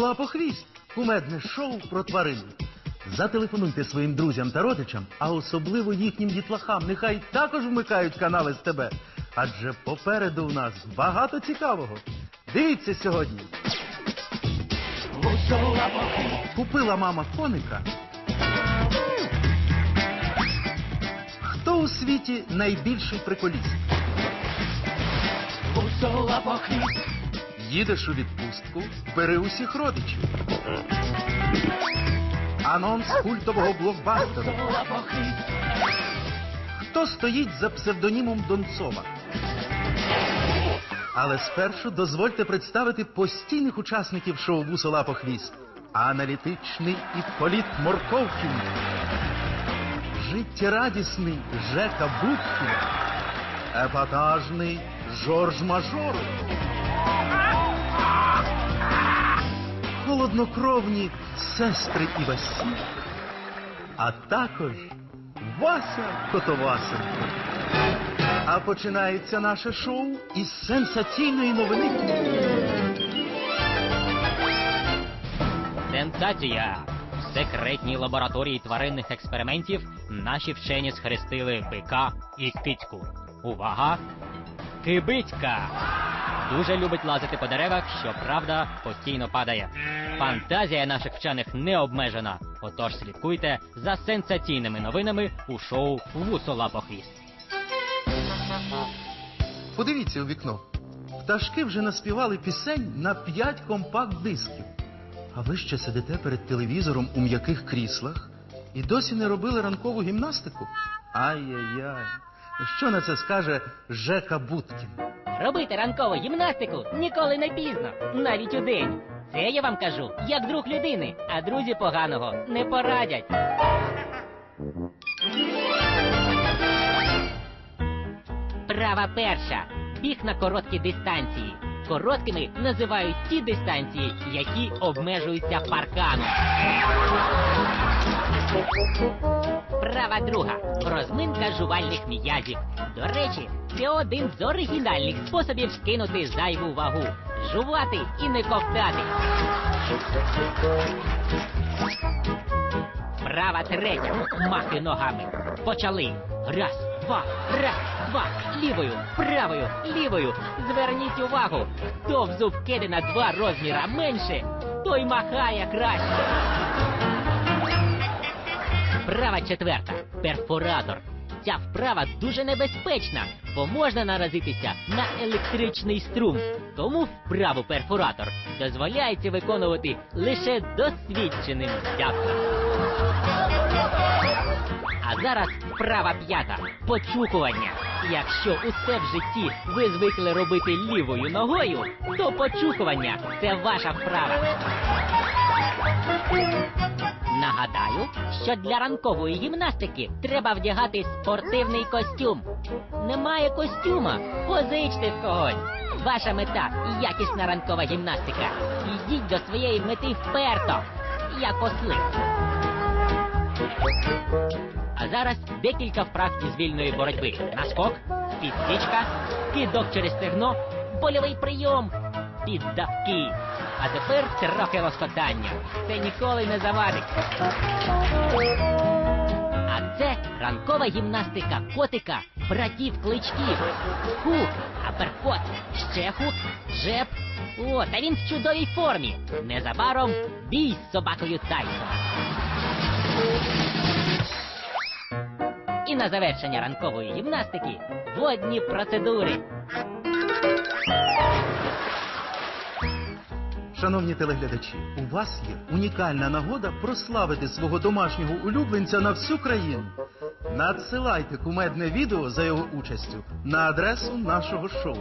Ви по хвіст, кумедне шоу про тварин. Зателефонуйте своїм друзям та родичам, а особливо їхнім дітлахам. Нехай також вмикають канали з тебе. Адже попереду у нас багато цікавого. Дивіться сьогодні. Купила мама коника. Хто у світі найбільший приколіст? Їдеш у відпустку, бери усіх родичів. Анонс культового блокбастеру. Хто стоїть за псевдонімом Донцова? Але спершу дозвольте представити постійних учасників шоу «Вусола по хвіст. Аналітичний і політ Морковкін. Життєрадісний Жека Будкін. Епатажний Жорж Мажор. Холоднокровні сестри Івасі. А також Вася Котовасенко. А починається наше шоу із сенсаційної новини. Сенсація! В секретній лабораторії тваринних експериментів наші вчені схрестили бика і кицьку. Увага! Кибицька! Дуже любить лазити по деревах, що правда постійно падає. Фантазія наших вчених не обмежена. Отож слідкуйте за сенсаційними новинами у шоу Вусола. Подивіться у вікно. Пташки вже наспівали пісень на п'ять компакт-дисків. А ви ще сидите перед телевізором у м'яких кріслах і досі не робили ранкову гімнастику? Ай-яй-яй. Що на це скаже Жека Будкін? Робити ранкову гімнастику ніколи не пізно, навіть у день. Це я вам кажу, як друг людини, а друзі поганого не порадять. Права перша. Біг на короткі дистанції. Короткими називають ті дистанції, які обмежуються парканом. Права друга. Розминка жувальних м'язів. До речі, це один з оригінальних способів скинути зайву вагу. Жувати і не ковтати. Права третя. Махи ногами. Почали. Раз, два, раз, два. Лівою, правою, лівою. Зверніть увагу. Хто в зубки на два розміра менше, той махає краще. Вправа четверта. Перфоратор. Ця вправа дуже небезпечна, бо можна наразитися на електричний струм. Тому вправу перфоратор дозволяється виконувати лише досвідченим дятлам. А зараз вправа п'ята почухування. Якщо усе в житті ви звикли робити лівою ногою, то почухування це ваша вправа. Нагадаю, що для ранкової гімнастики треба вдягати спортивний костюм. Немає костюма, позичте в когось. Ваша мета якісна ранкова гімнастика. Йдіть до своєї мети вперто, як осли. А зараз декілька вправ із вільної боротьби. Наскок, підсічка, кидок через стегно, больовий прийом, піддавки. А тепер трохи розкотання. Це ніколи не завадить. А це ранкова гімнастика котика, братів кличків. Хук, аперкот, ще хук, жеб. О, та він в чудовій формі. Незабаром бій з собакою Тайсона. І на завершення ранкової гімнастики водні процедури. Шановні телеглядачі, у вас є унікальна нагода прославити свого домашнього улюбленця на всю країну. Надсилайте кумедне відео за його участю на адресу нашого шоу.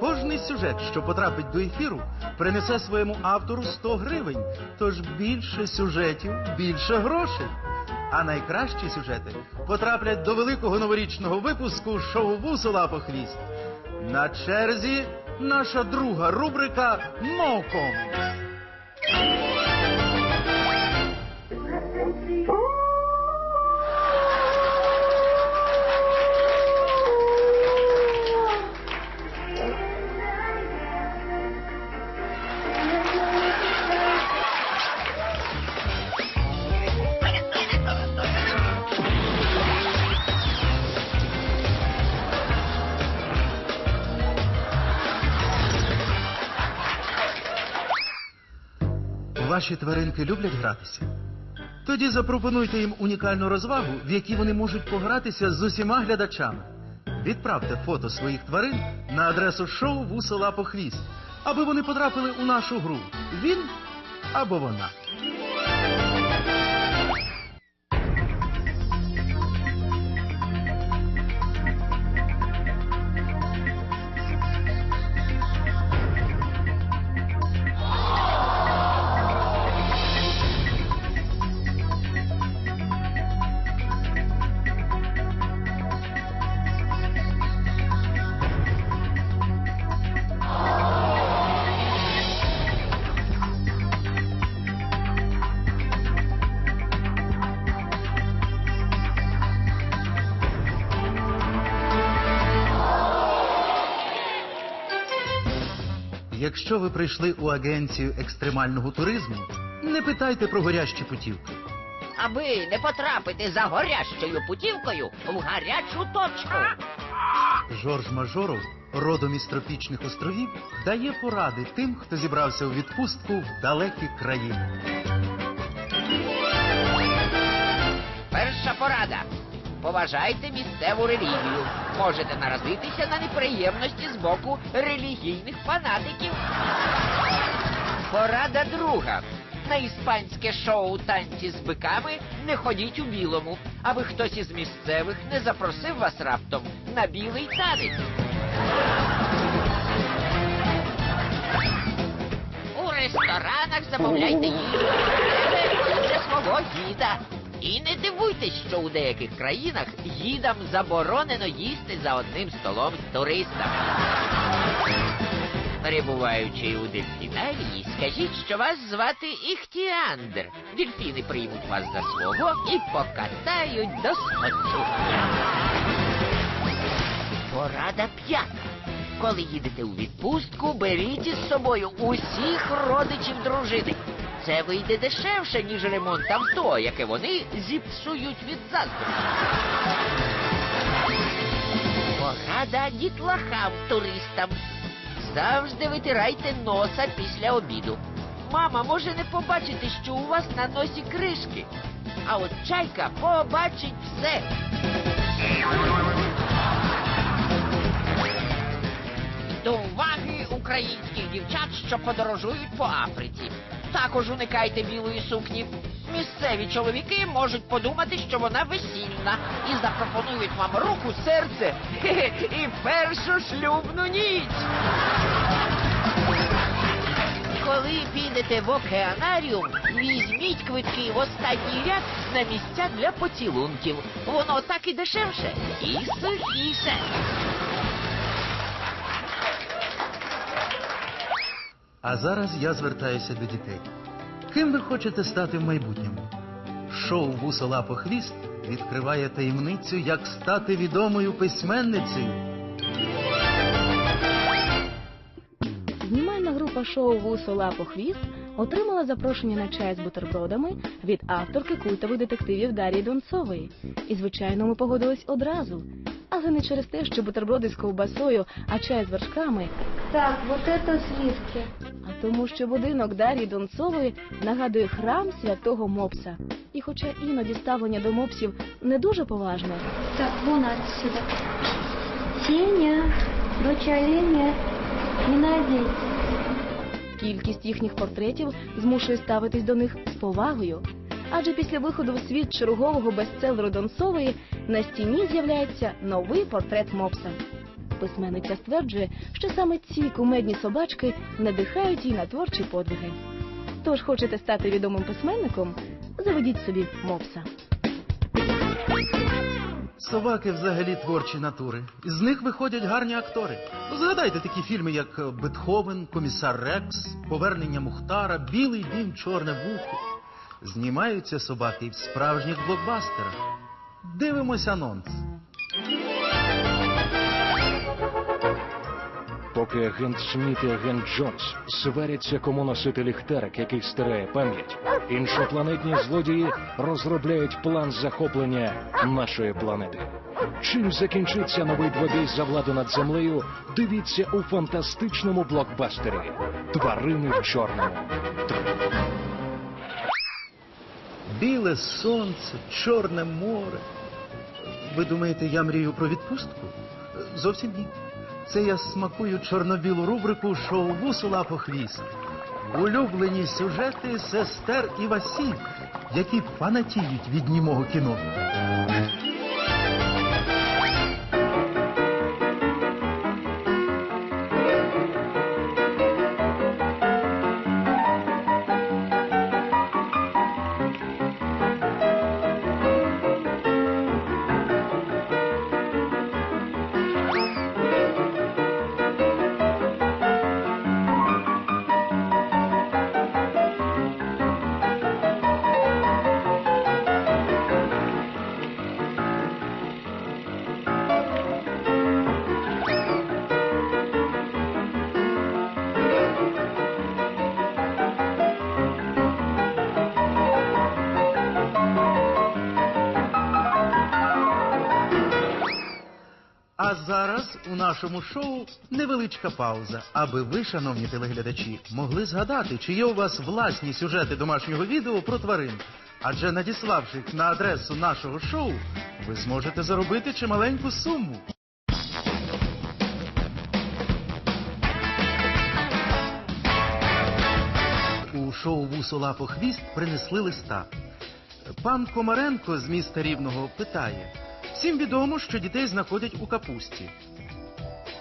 Кожний сюжет, що потрапить до ефіру, принесе своєму автору 100 гривень. Тож більше сюжетів, більше грошей. А найкращі сюжети потраплять до великого новорічного випуску шоу «Вусола по хвіст». На черзі наша друга рубрика «No Ваші тваринки люблять гратися? Тоді запропонуйте їм унікальну розвагу, в якій вони можуть погратися з усіма глядачами. Відправте фото своїх тварин на адресу шоу «Вусо Лапо Хвіст, аби вони потрапили у нашу гру. Він або вона. Якщо ви прийшли у агенцію екстремального туризму, не питайте про горящі путівки. аби не потрапити за горящою путівкою в гарячу точку. Жорж Мажоров, родом із тропічних островів, дає поради тим, хто зібрався у відпустку в далекі країни. Перша порада. Поважайте місцеву релігію. Можете наразитися на неприємності з боку релігійних фанатиків. Порада друга. На іспанське шоу танці з биками не ходіть у білому, аби хтось із місцевих не запросив вас раптом на білий танець. У ресторанах замовляйте їжу для свого гіда. І не дивуйтесь, що у деяких країнах гідам заборонено їсти за одним столом з туристами. Перебуваючи у дельфінарії, скажіть, що вас звати Іхтіандр. Дельфіни приймуть вас за свого і покатають до схочу. Порада п'ята. Коли їдете у відпустку, беріть із собою усіх родичів дружини. Це вийде дешевше, ніж ремонт авто, яке вони зіпсують від заздрості. Порада дітлахам туристам. Завжди витирайте носа після обіду. Мама може не побачити, що у вас на носі кришки. А от чайка побачить все. До уваги українських дівчат, що подорожують по Африці. Також уникайте білої сукні. Місцеві чоловіки можуть подумати, що вона весільна, і запропонують вам руку, серце і першу шлюбну ніч. Коли підете в океанаріум, візьміть квитки в останній ряд на місця для поцілунків. Воно так і дешевше, і сухіше. А зараз я звертаюся до дітей. Ким ви хочете стати в майбутньому? Шоу «Вусо Лапо Хвіст відкриває таємницю, як стати відомою письменницею. Знімальна група шоу Вусо Лапо Хвіст отримала запрошення на чай з бутербродами від авторки культових детективів Дар'ї Донцової. І, звичайно, ми погодились одразу. Але не через те, що бутерброди з ковбасою, а чай з вершками, Так, вот это сливки. а тому, що будинок Дар'ї Донцової нагадує храм святого Мопса. І хоча іноді ставлення до мопсів не дуже поважне, Так, вон отсюда. Сеня, дочь оленя, не надейтесь. Кількість їхніх портретів змушує ставитись до них з повагою. Адже після виходу в світ чергового бестселеру Донцової на стіні з'являється новий портрет Мопса. Письменниця стверджує, що саме ці кумедні собачки надихають її на творчі подвиги. Тож хочете стати відомим письменником? Заведіть собі Мопса. Собаки взагалі творчі натури. З них виходять гарні актори. Ну, згадайте такі фільми, як Бетховен, Комісар Рекс, Повернення Мухтара, Білий дім, Чорне вухо. Знімаються собаки в справжніх блокбастерах. Дивимось анонс. Поки агент Сміт і агент Джонс сваряться, кому носити ліхтарик, який стирає пам'ять, іншопланетні злодії розробляють план захоплення нашої планети. Чим закінчиться новий двобій за владу над землею? Дивіться у фантастичному блокбастері Тварини в чорному. Біле сонце, чорне море. Ви думаєте, я мрію про відпустку? Зовсім ні. Це я смакую чорно-білу рубрику шоу «Вусула по хвіст. Улюблені сюжети сестер і Васів, які фанатіють від німого кіно. У нашому шоу невеличка пауза, аби ви, шановні телеглядачі, могли згадати, чи є у вас власні сюжети домашнього відео про тварин. Адже надіславши їх на адресу нашого шоу, ви зможете заробити чималеньку суму. У шоу «Вусола по хвіст принесли листа. Пан Комаренко з міста Рівного питає: всім відомо, що дітей знаходять у капусті.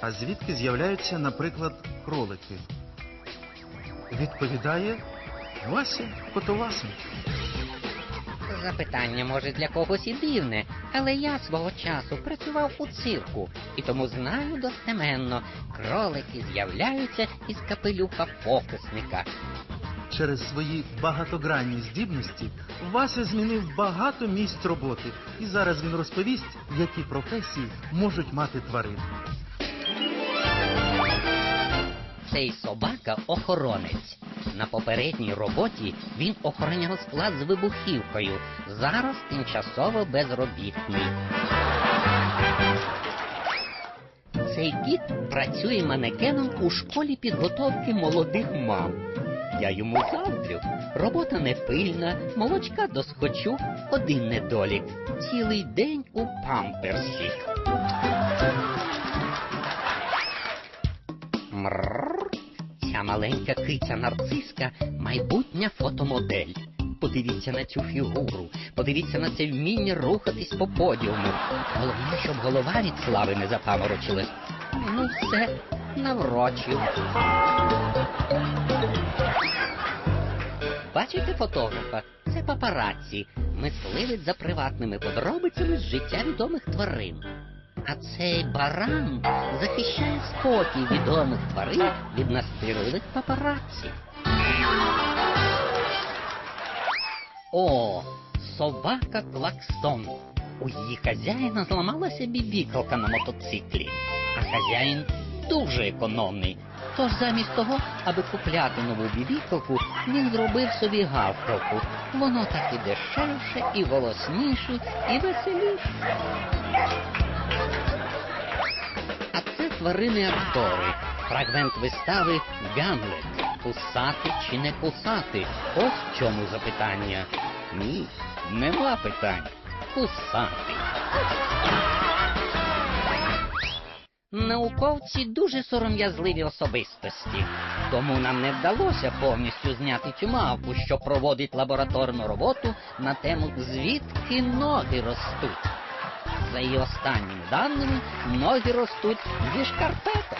А звідки з'являються, наприклад, кролики? Відповідає Вася Котовасин. Запитання може для когось і дивне, але я свого часу працював у цирку і тому знаю достеменно, кролики з'являються із капелюха фокусника. Через свої багатогранні здібності Вася змінив багато місць роботи, і зараз він розповість, які професії можуть мати тварини. Цей собака охоронець. На попередній роботі він охороняв склад з вибухівкою. Зараз тимчасово безробітний. Цей кіт працює манекеном у школі підготовки молодих мам. Я йому заздрю. Робота не пильна, молочка досхочу, один недолік. Цілий день у памперсі. Маленька киця нарциска майбутня фотомодель. Подивіться на цю фігуру, подивіться на це вміння рухатись по подіуму. Головне, щоб голова від слави не запаморочилась. Ну все, наврочив. Бачите фотографа? Це папараці, мисливець за приватними подробицями з життя відомих тварин. А цей баран захищає спокій відомих тварин від настирливих папараці. О, собака Клаксон. У її хазяїна зламалася бібікалка на мотоциклі, а хазяїн дуже економний. Тож замість того, аби купляти нову бібікалку, він зробив собі гавкалку. Воно так і дешевше, і голосніше, і веселіше. А це тварини актори. Фрагмент вистави Гамлет. Кусати чи не кусати? Ось в чому запитання. Ні, нема питань. Кусати. Науковці дуже сором'язливі особистості, тому нам не вдалося повністю зняти цю мавку, що проводить лабораторну роботу на тему звідки ноги ростуть. За її останніми даними, ноги ростуть зі шкарпеток.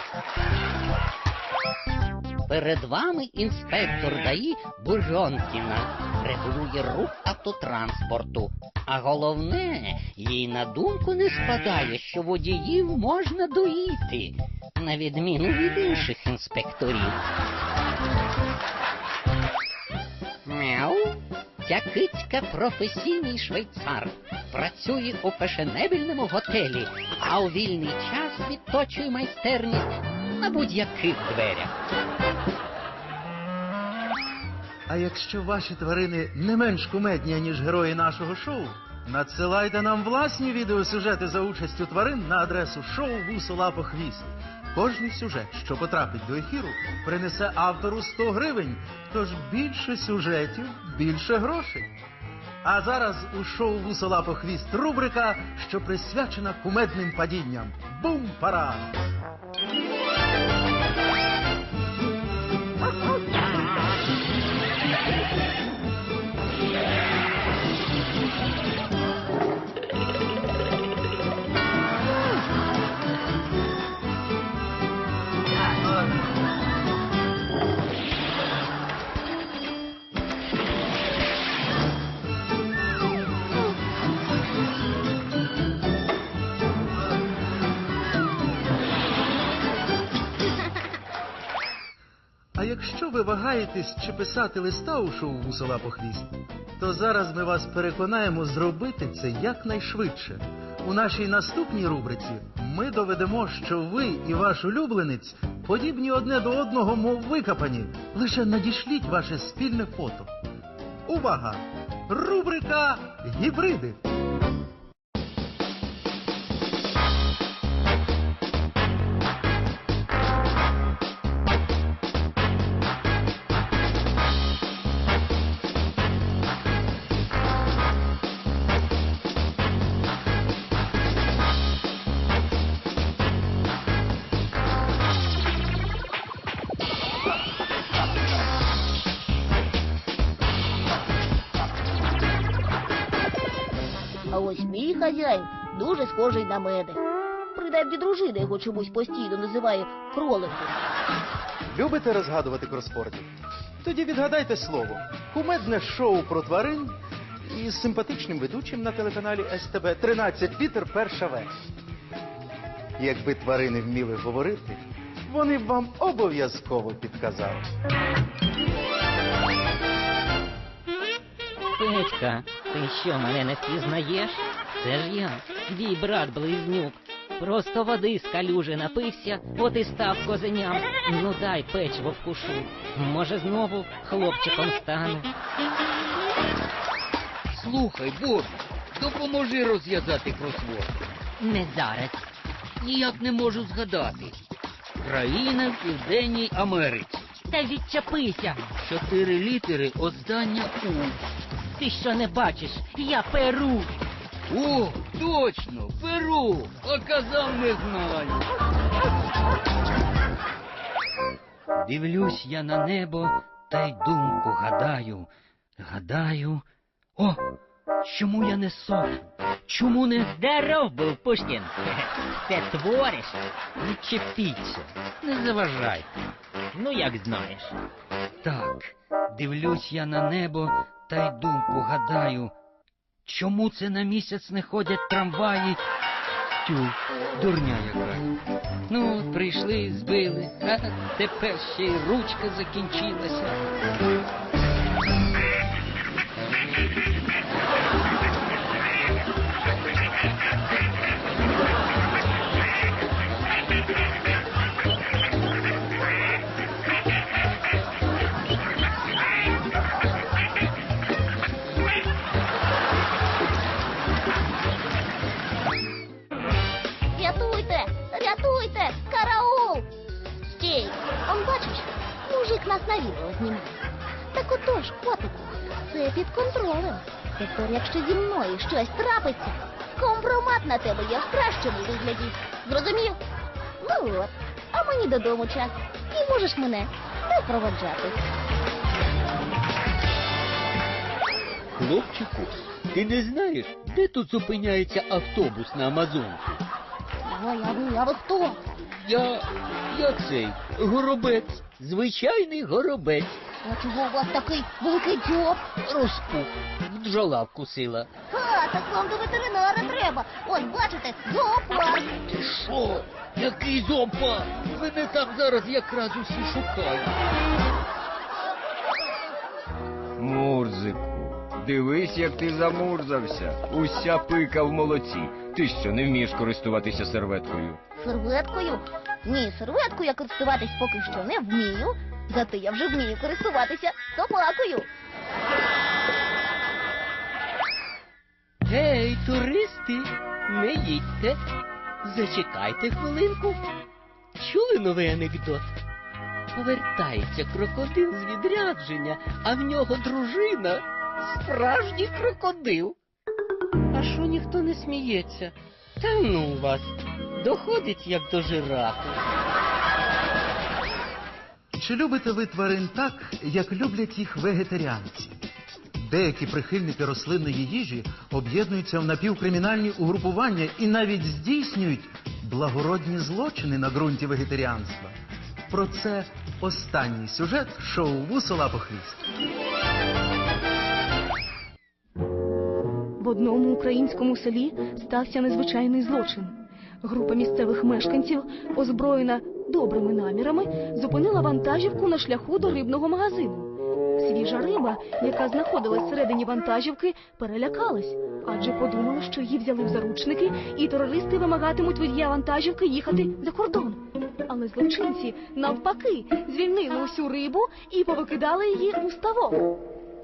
Перед вами інспектор ДАІ Буржонкіна регулює рух автотранспорту. А головне, їй на думку не спадає, що водіїв можна доїти, на відміну від інших інспекторів. Мяу. Ця кицька професійний швейцар. Працює у фешенебельному готелі, а у вільний час відточує майстерність на будь-яких дверях. А якщо ваші тварини не менш кумедні, ніж герої нашого шоу, надсилайте нам власні відеосюжети за участю тварин на адресу шоу «Вусола по хвіст». Кожний сюжет, що потрапить до ефіру, принесе автору 100 гривень. Тож більше сюжетів, більше грошей. А зараз у шоу Вусола по хвіст рубрика, що присвячена кумедним падінням. Бум-пара! Ви вагаєтесь чи писати листа у шоу Вусола по хвіст, то зараз ми вас переконаємо зробити це якнайшвидше. У нашій наступній рубриці ми доведемо, що ви і ваш улюбленець подібні одне до одного, мов викопані. Лише надішліть ваше спільне фото. Увага! Рубрика Гібриди. Хазяїн дуже схожий на мене. Принаймні дружина його чомусь постійно називає кроликом. Любите розгадувати кросвордів? Тоді відгадайте слово. Кумедне шоу про тварин із симпатичним ведучим на телеканалі СТБ 13 літер перша В. Якби тварини вміли говорити, вони б вам обов'язково підказали. Петька, ти що, мене не впізнаєш? Це ж я, твій брат близнюк. Просто води з калюжі напився, от і став козеням. Ну дай печиво вкушу. Може, знову хлопчиком стану. Слухай, Боб, допоможи розв'язати кросворд. Не зараз. Ніяк не можу згадати. Країна в Південній Америці. Та відчепися. Чотири літери оздання У. Ти що не бачиш? Я перу. О, точно, Перу! А казав не знаю. Дивлюсь я на небо та й думку гадаю. Гадаю. О, чому я не сов? Чому не Здоров був Пушкін. Це твориш. відчепіться? Не заважай. Ну, як знаєш. Так, дивлюсь я на небо та й думку гадаю. Чому це на місяць не ходять трамваї? Тю, дурня яка. Ну, прийшли, збили, а тепер ще й ручка закінчилася. Додому час. І можеш мене не проводжати. Хлопчику, ти не знаєш, де тут зупиняється автобус на Амазонці? Ой, а ви хто? Я. я цей горобець. Звичайний горобець. А чого у вас такий великий дзьоб? Розпух. Бджола вкусила. Так вам до ветеринара треба. Ось, бачите, зоопарк. Ти що? Який зоопарк? Мене там зараз якраз усі шукають. Мурзику, дивись, як ти замурзався. Уся пика в молоці. Ти що, не вмієш користуватися серветкою? Серветкою? Ні, серветкою я користуватись поки що не вмію. Зате я вже вмію користуватися собакою. Їдьте. Зачекайте хвилинку. Чули новий анекдот? Повертається крокодил з відрядження, а в нього дружина Справжній крокодил. А що ніхто не сміється? Та ну вас, доходить як до жирафи. Чи любите ви тварин так, як люблять їх вегетаріанці? Деякі прихильники рослинної їжі об'єднуються в напівкримінальні угрупування і навіть здійснюють благородні злочини на ґрунті вегетаріанства. Про це останній сюжет шоу Вусола по хвіст. В одному українському селі стався незвичайний злочин. Група місцевих мешканців, озброєна добрими намірами, зупинила вантажівку на шляху до рибного магазину. Свіжа риба, яка знаходилась всередині вантажівки, перелякалась, адже подумала, що її взяли в заручники, і терористи вимагатимуть водія вантажівки їхати за кордон. Але злочинці навпаки звільнили усю рибу і повикидали її у ставок.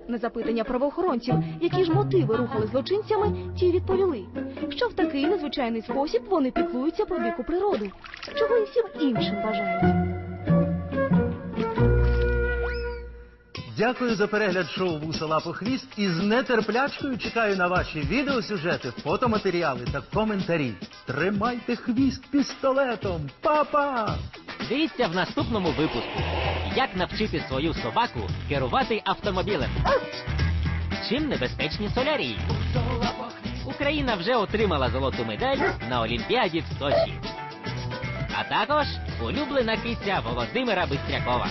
На запитання правоохоронців, які ж мотиви рухали злочинцями, ті відповіли, що в такий незвичайний спосіб вони піклуються про дику природу, чого і всім іншим бажають. Дякую за перегляд шоу Вусола по хвіст і з нетерплячкою чекаю на ваші відеосюжети, фотоматеріали та коментарі. Тримайте хвіст пістолетом, Па-па! Дивіться в наступному випуску. Як навчити свою собаку керувати автомобілем? Чим небезпечні солярії? Україна вже отримала золоту медаль на Олімпіаді в Сочі. А також улюблена киця Володимира Бистрякова.